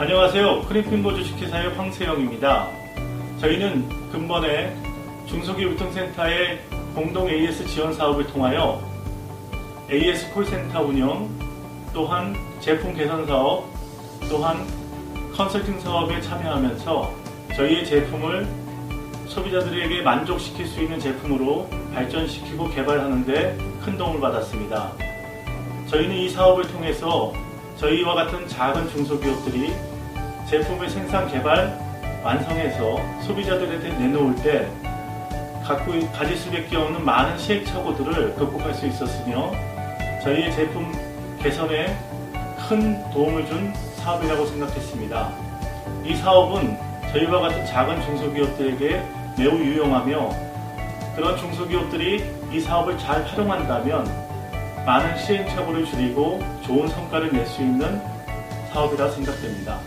안녕하세요. 크리핀보 주식회사의 황세영입니다. 저희는 근본에 중소기업유통센터의 공동 AS 지원 사업을 통하여 AS 콜센터 운영, 또한 제품 개선 사업, 또한 컨설팅 사업에 참여하면서 저희의 제품을 소비자들에게 만족시킬 수 있는 제품으로 발전시키고 개발하는데 큰 도움을 받았습니다. 저희는 이 사업을 통해서 저희와 같은 작은 중소기업들이 제품의 생산 개발 완성해서 소비자들한테 내놓을 때 갖고 가질 수밖에 없는 많은 시행착오들을 극복할 수 있었으며 저희의 제품 개선에 큰 도움을 준 사업이라고 생각했습니다. 이 사업은 저희와 같은 작은 중소기업들에게 매우 유용하며 그런 중소기업들이 이 사업을 잘 활용한다면 많은 시행착오를 줄이고 좋은 성과를 낼 수 있는 사업이라 생각됩니다.